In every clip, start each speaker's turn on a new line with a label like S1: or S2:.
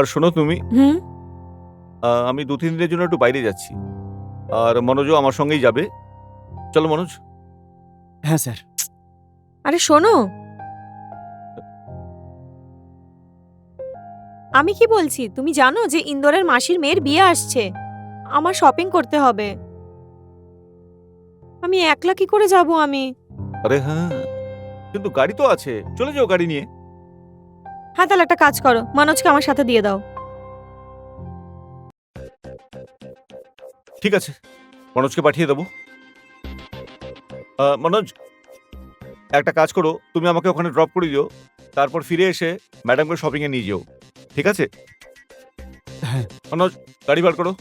S1: আর শোনো তুমি
S2: হুম?
S1: আহ, আমি দু তিন দিনের জন্য একটু বাইরে যাচ্ছি। আর মনোজও আমার সঙ্গেই যাবে। চলো মনোজ।
S3: হ্যাঁ স্যার।
S2: আরে শোনো। আমি কি বলছি? তুমি জানো যে ইন্দোরের মাসির মেয়ের বিয়ে আসছে। আমার শপিং করতে হবে। আমি একলা কি করে যাব আমি?
S1: আরে হ্যাঁ কিন্তু গাড়ি তো আছে। চলে যাও গাড়ি নিয়ে।
S2: হ্যাঁ তাহলে একটা কাজ করো। মনোজকে আমার সাথে দিয়ে দাও।
S1: ঠিক আছে। মনোজকে পাঠিয়ে দেবো। আহ, মনোজ একটা কাজ করো। তুমি আমাকে ওখানে ড্রপ করে দিও। তারপর ফিরে এসে ম্যাডামকে শপিংয়ে নিয়ে যেও। ঠিক আছে?
S3: হ্যাঁ।
S1: মনোজ গাড়ি বার করো।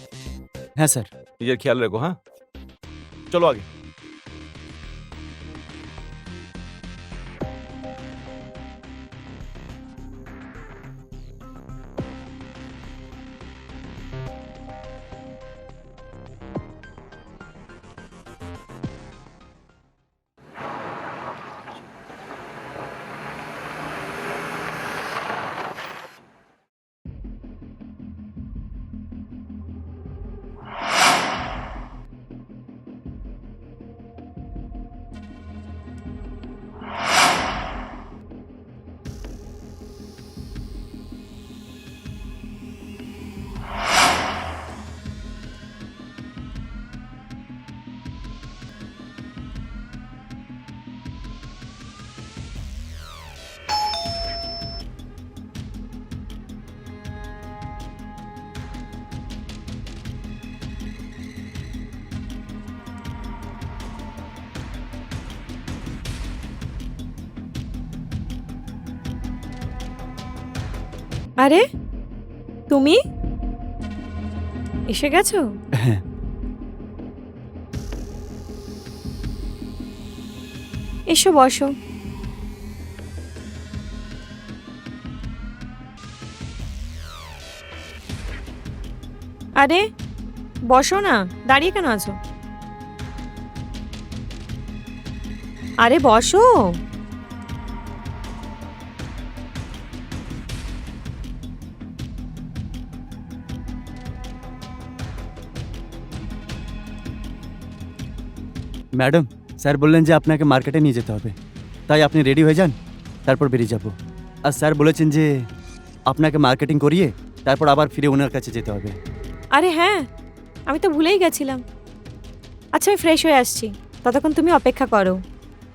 S3: হ্যাঁ স্যার।
S1: নিজের খেয়াল রেখো হ্যাঁ? চলো আগে।
S2: আরে তুমি? এসে গেছো?
S3: হ্যাঁ।
S2: এসো বসো। আরে বসো না দাঁড়িয়ে কেন আছো? আরে বসো।
S3: ম্যাডাম স্যার বললেন যে আপনাকে মার্কেটে নিয়ে যেতে হবে। তাই আপনি রেডি হয়ে যান তারপর বেরিয়ে যাব। আর স্যার বলেছেন যে আপনাকে মার্কেটিং করিয়ে তারপর আবার ফিরে ওনার কাছে যেতে হবে।
S2: আরে হ্যাঁ আমি তো ভুলেই গেছিলাম। আচ্ছা আমি ফ্রেশ হয়ে আসছি। ততক্ষণ তুমি অপেক্ষা করো।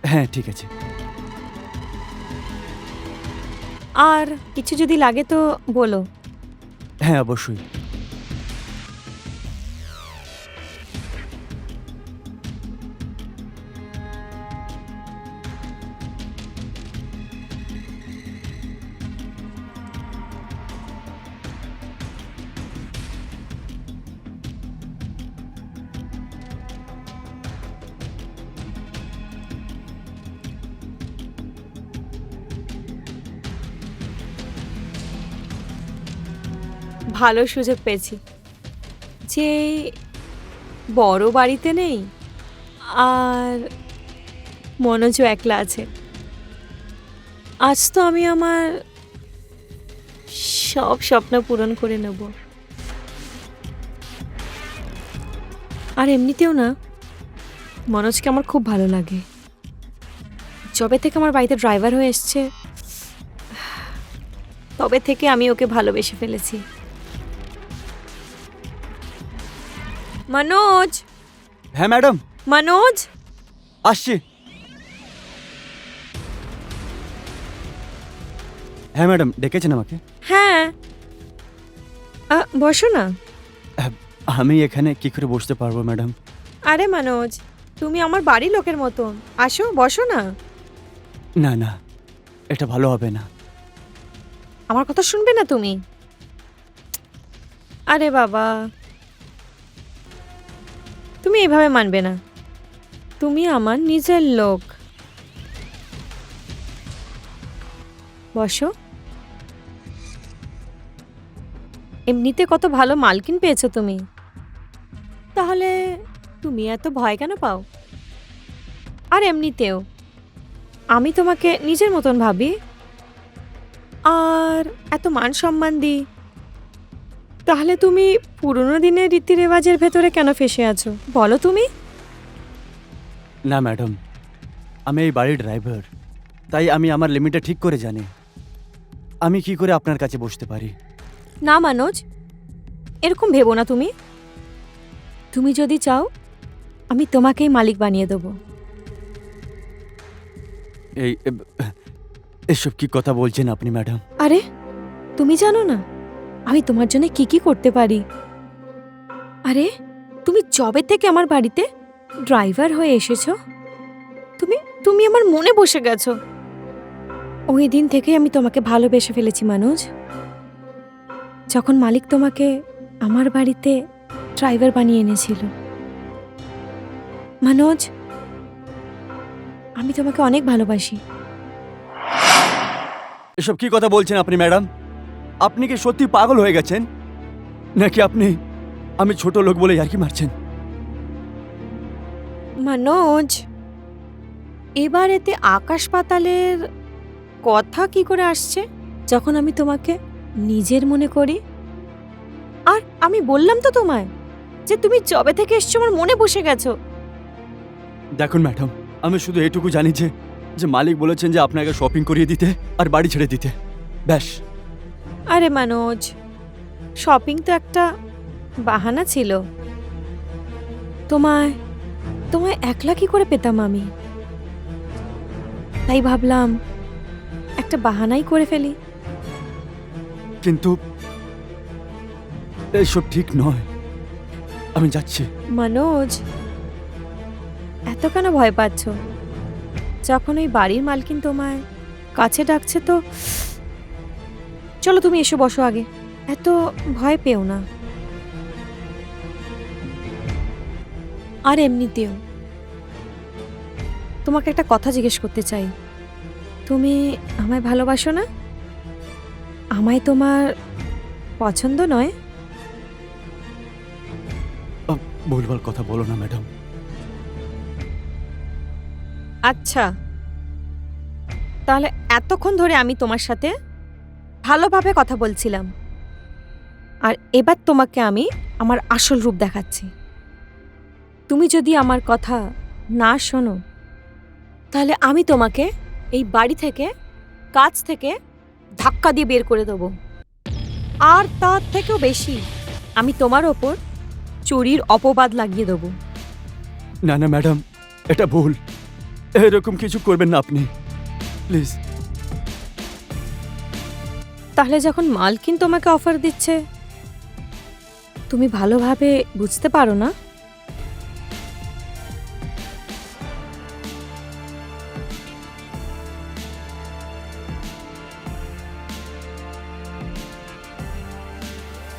S3: হ্যাঁ ঠিক আছে।
S2: আর কিছু যদি লাগে তো বলো।
S3: হ্যাঁ অবশ্যই।
S2: ভালো সুযোগ পেয়েছি। যে বড় বাড়িতে নেই, আর মনোজও একলা আছে। আজ তো আমি আমার সব স্বপ্ন পূরণ করে নেব। আর এমনিতেও না, মনোজকে আমার খুব ভালো লাগে। যবে থেকে আমার বাড়িতে ড্রাইভার হয়ে এসছে, তবে থেকে আমি ওকে ভালোবেসে ফেলেছি। মনোজ।
S3: হ্যাঁ ম্যাডাম।
S2: মনোজ?
S3: আসছি। হ্যাঁ ম্যাডাম ডেকেছেন আমাকে।
S2: হ্যাঁ। আ, বসো না।
S3: আমি এখানে কি করে বসতে পারব ম্যাডাম?
S2: আরে মনোজ তুমি আমার বাড়ির লোকের মতন। আসো বসো না।
S3: না না এটা ভালো হবে না।
S2: আমার কথা শুনবে না তুমি? আরে বাবা। তুমি এভাবে মানবে না। তুমি আমার নিজের লোক। বসো। এমনিতে কত ভালো মালকিন পেয়েছ তুমি। তাহলে তুমি এত ভয় কেন পাও? আর এমনিতেও, আমি তোমাকে নিজের মতন ভাবি। আর এত মান সম্মান দিই। তাহলে তুমি পুরনো দিনের রীতি রেওয়াজের ভেতরে কেন ফেসে আছো? বলো তুমি।
S3: না ম্যাডাম। আমি এই বাড়ির ড্রাইভার। তাই আমি আমার লিমিটটা ঠিক করে জানি। আমি কি করে আপনার কাছে বসতে পারি?
S2: না মানোজ। এরকম ভেবো না তুমি। তুমি যদি চাও আমি তোমাকেই মালিক বানিয়ে দেবো।
S3: এই এসব কি কথা বলছেন আপনি ম্যাডাম?
S2: আরে তুমি জানো না? আমি তোমার জন্য কি কি করতে পারি? আরে, তুমি জবে থেকে আমার বাড়িতে ড্রাইভার হয়ে এসেছ? তুমি তুমি আমার মনে বসে গেছো। ওই দিন থেকে আমি তোমাকে ভালোবেসে ফেলেছি মানুষ যখন মালিক তোমাকে আমার বাড়িতে ড্রাইভার বানিয়ে এনেছিল। মানোজ, আমি তোমাকে অনেক ভালোবাসি।
S3: এসব কি কথা বলছেন আপনি, ম্যাডাম? আপনি কি সত্যি পাগল হয়ে গেছেন? নাকি আপনি আমি ছোট লোক বলে ইয়ার্কি মারছেন?
S2: মনোজ এবার এতে আকাশ পাতালের কথা কি করে আসছে? যখন আমি তোমাকে নিজের মনে করি আর আমি বললাম তো তোমায় যে তুমি জবে থেকে এসছো আমার মনে বসে গেছো।
S3: দেখুন ম্যাডাম আমি শুধু এটুকু জানি যে যে মালিক বলেছেন যে আপনাকে শপিং করিয়ে দিতে আর বাড়ি ছেড়ে দিতে। ব্যাস।
S2: আরে মানোজ শপিং তো একটা বাহানা ছিল। তোমায় তোমায় একলা কি করে পেতাম আমি? তাই ভাবলাম একটা বাহানাই করে ফেলি।
S3: কিন্তু এসব ঠিক নয়। আমি যাচ্ছি।
S2: মনোজ এত কেন ভয় পাচ্ছ? যখন ওই বাড়ির মালকিন তোমায় কাছে ডাকছে তো চলো তুমি এসো বসো আগে। এত ভয় পেও না। আর এমনিতেও তোমাকে একটা কথা জিজ্ঞেস করতে চাই। তুমি আমায় ভালোবাসো না? আমায় তোমার পছন্দ নয়?
S3: ভুলভাল কথা বলো না ম্যাডাম।
S2: আচ্ছা। তাহলে এতক্ষণ ধরে আমি তোমার সাথে ভালোভাবে কথা বলছিলাম। আর এবার তোমাকে আমি আমার আসল রূপ দেখাচ্ছি। তুমি যদি আমার কথা না শোনো, তাহলে আমি তোমাকে এই বাড়ি থেকে, কাজ থেকে ধাক্কা দিয়ে বের করে দেবো। আর তার থেকেও বেশি আমি তোমার ওপর চুরির অপবাদ লাগিয়ে দেবো।
S3: না না, ম্যাডাম, এটা ভুল। এরকম কিছু করবেন না আপনি। প্লিজ।
S2: তাহলে যখন মালকিন তোমাকে অফার দিচ্ছে তুমি ভালোভাবে বুঝতে পারো না?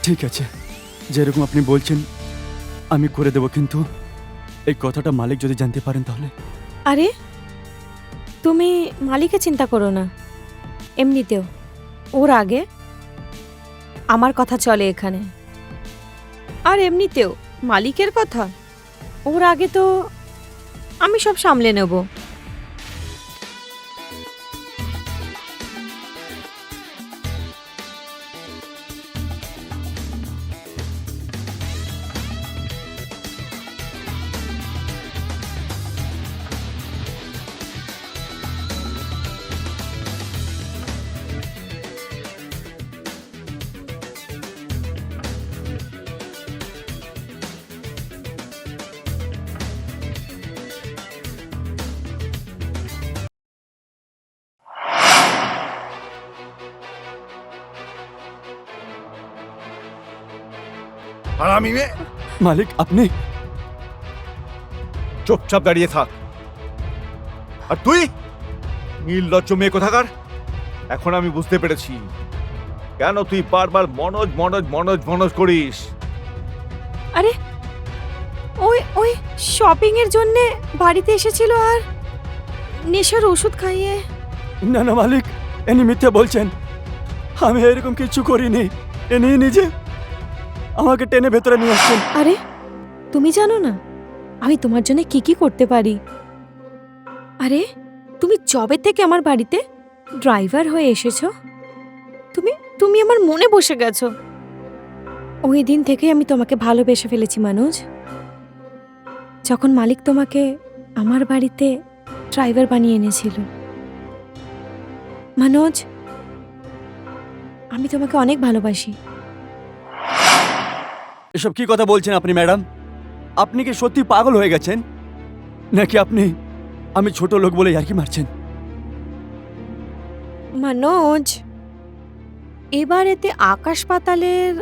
S3: ঠিক আছে। যেরকম আপনি বলছেন আমি করে দেব কিন্তু এই কথাটা মালিক যদি জানতে পারেন তাহলে।
S2: আরে তুমি মালিকে চিন্তা করো না। এমনিতেও। ওর আগে আমার কথা চলে এখানে। আর এমনিতেও মালিকের কথা? ওর আগে তো আমি সব সামলে নেব।
S1: আর আমি মে
S3: মালিক আপনি?
S1: চুপচাপ দাঁড়িয়ে থাক। আর তুই? নির্লজ্জ মেয়ে কোথাকার? এখন আমি বুঝতে পেরেছি। কেন তুই বারবার মনোজ মনোজ মনোজ মনোজ করিস?
S2: আরে ওই ওই শপিং এর জন্য বাড়িতে এসেছিল আর নেশার ওষুধ খাইয়ে।
S3: না না মালিক এনি মিথ্যে বলছেন। আমি এরকম কিছু করিনি। এনি নিজে আমাকে টেনে ভেতরে নিয়ে আসছেন।
S2: আরে, তুমি জানো না, আমি তোমার জন্য কি কি করতে পারি? আরে, তুমি জবে থেকে আমার বাড়িতে ড্রাইভার হয়ে এসেছ? তুমি তুমি আমার মনে বসে গেছো। ওই দিন থেকেই আমি তোমাকে ভালোবেসে ফেলেছি, মানুজ। যখন মালিক তোমাকে আমার বাড়িতে ড্রাইভার বানিয়ে এনেছিল। মনোজ, আমি তোমাকে অনেক ভালোবাসি।
S3: এসব কি কথা বলছেন আপনি ম্যাডাম? আপনি কি সত্যি পাগল হয়ে গেছেন? নাকি আপনি আমি ছোট লোক বলে ইয়ার্কি মারছেন?
S2: মনোজ এবার এতে আকাশ পাতালের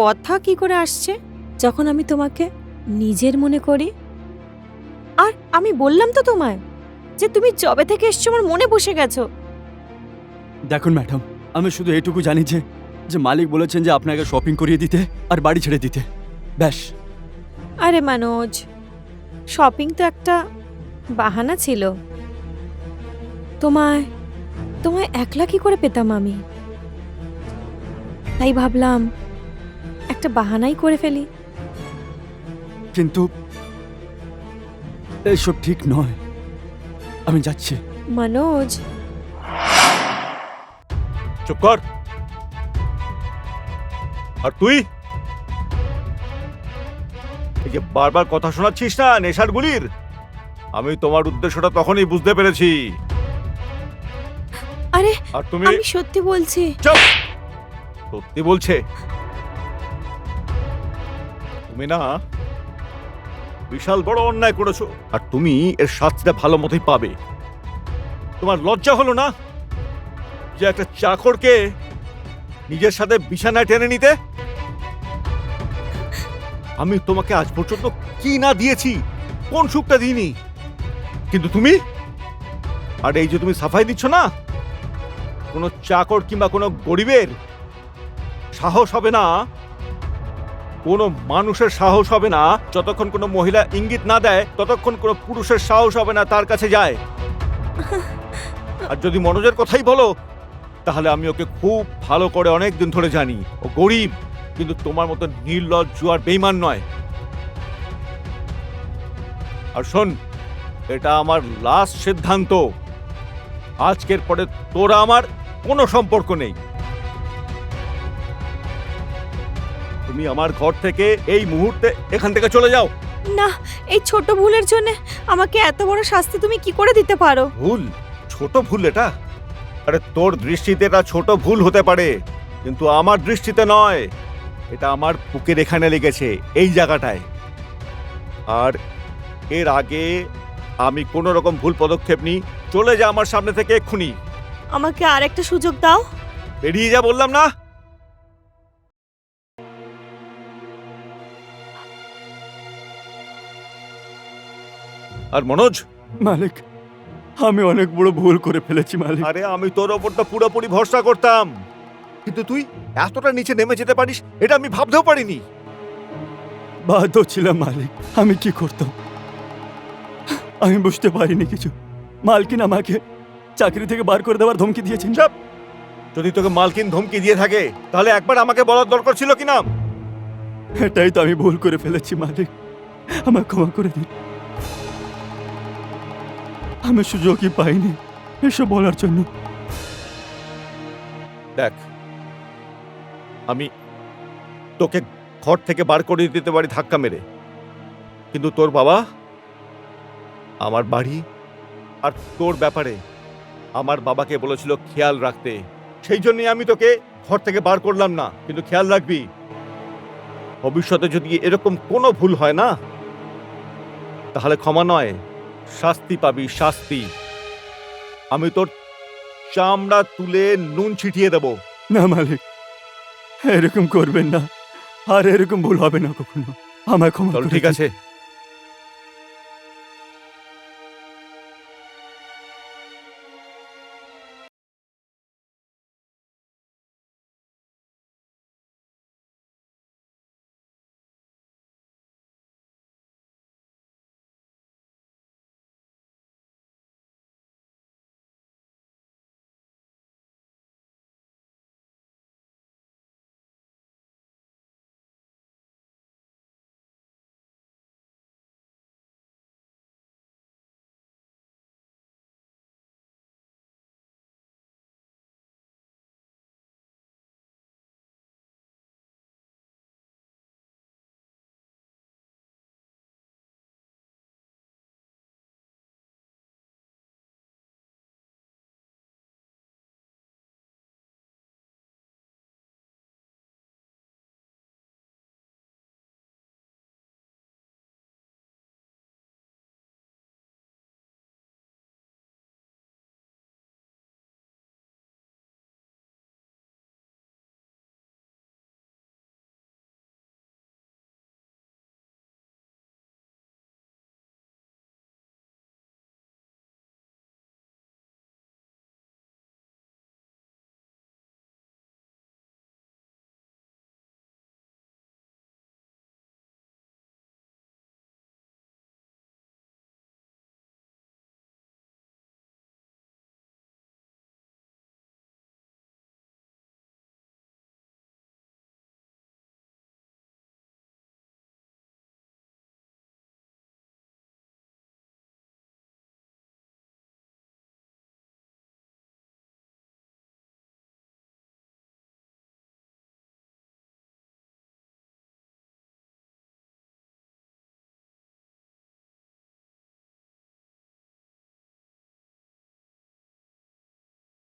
S2: কথা কি করে আসছে? যখন আমি তোমাকে নিজের মনে করি? আর আমি বললাম তো তোমায় যে তুমি জবে থেকে এসছো আমার মনে বসে গেছো।
S3: দেখুন ম্যাডাম আমি শুধু এটুকু জানি যে যে মালিক বলেছেন যে আপনাকে শপিং করিয়ে দিতে আর বাড়ি ছেড়ে দিতে। ব্যাস।
S2: আরে মানোজ শপিং তো একটা বাহানা ছিল। তোমায় তোমায় একলা কি করে পেতাম আমি? তাই ভাবলাম একটা বাহানাই করে ফেলি।
S3: কিন্তু এসব ঠিক নয়। আমি যাচ্ছি।
S2: মনোজ।
S1: চুপ কর। আর তুই? এই যে বারবার কথা শোনাচ্ছিস না নেশার গুলির? আমি তোমার উদ্দেশ্যটা তখনই বুঝতে পেরেছি।
S2: আরে
S1: আর তুমি?
S2: আমি সত্যি বলছি।
S1: চুপ! সত্যি বলছে? তুমি না বিশাল বড় অন্যায় করেছ আর তুমি এর শাস্তিটা ভালো মতোই পাবে। তোমার লজ্জা হলো না যে একটা চাকরকে নিজের সাথে বিছানায় টেনে নিতে? আমি তোমাকে আজ পর্যন্ত কি না দিয়েছি? কোন সুখটা দিইনি? কিন্তু তুমি? আর এই যে তুমি সাফাই দিচ্ছ না? কোনো চাকর কিংবা কোনো গরিবের সাহস হবে না? কোনো মানুষের সাহস হবে না? যতক্ষণ কোনো মহিলা ইঙ্গিত না দেয়, ততক্ষণ কোনো পুরুষের সাহস হবে না তার কাছে যায়। আর যদি মনোজের কথাই বলো, তাহলে আমি ওকে খুব ভালো করে অনেক দিন ধরে জানি। ও গরিব। কিন্তু তোমার মতো নির্লজ্জ আর বেইমান নয়। আর শোন এটা আমার লাস্ট সিদ্ধান্ত। আজকের পরে তোরা আমার কোনো সম্পর্ক নেই। তুমি আমার ঘর থেকে এই মুহূর্তে এখান থেকে চলে যাও।
S2: না এই ছোট ভুলের জন্য আমাকে এত বড় শাস্তি তুমি কি করে দিতে পারো?
S1: ভুল? ছোট ভুল এটা? আরে তোর দৃষ্টিতে এটা ছোট ভুল হতে পারে কিন্তু আমার দৃষ্টিতে নয়। এটা আমার বুকের এখানে লেগেছে এই জায়গাটায়। আর এর আগে আমি কোনো রকম ভুল পদক্ষেপ নিই চলে যা আমার সামনে থেকে এক্ষুনি।
S2: আমাকে আর একটা সুযোগ দাও।
S1: বেরিয়ে যা বললাম না। আর মনোজ?
S3: মালিক আমি অনেক বড় ভুল করে ফেলেছি মালিক।
S1: আরে আমি তোর ওপর তো পুরোপুরি ভরসা করতাম। কিন্তু তুই এতটা নিচে নেমে যেতে পারিস এটা আমি ভাবতেও পারিনি।
S3: বাধ্য ছিলাম মালিক। আমি কি করতাম? আমি বুঝতে পারিনি কিছু। মালকিন আমাকে চাকরি থেকে বার করে দেওয়ার ধমকি দিয়েছেন।
S1: চাপ! যদি তোকে মালকিন ধমকি দিয়ে থাকে তাহলে একবার আমাকে বলার দরকার ছিল কি না
S3: এটাই তো আমি ভুল করে ফেলেছি মালিক। আমার ক্ষমা করে দিন। আমি সুযোগই পাইনি এসব বলার জন্য।
S1: দেখ আমি তোকে ঘর থেকে বার করে দিতে পারি ধাক্কা মেরে। কিন্তু তোর বাবা আমার বাড়ি আর তোর ব্যাপারে আমার বাবাকে বলেছিল খেয়াল রাখতে। সেই জন্যই আমি তোকে ঘর থেকে বার করলাম না, কিন্তু খেয়াল রাখবি, ভবিষ্যতে যদি এরকম কোনো ভুল হয় না, তাহলে ক্ষমা নয়, শাস্তি পাবি, শাস্তি। আমি তোর চামড়া তুলে নুন ছিটিয়ে দেবো।
S3: না, মালিক। এরকম করবেন না। আর এরকম ভুল হবে না কখনো। আমার ক্ষমা
S1: ঠিক আছে।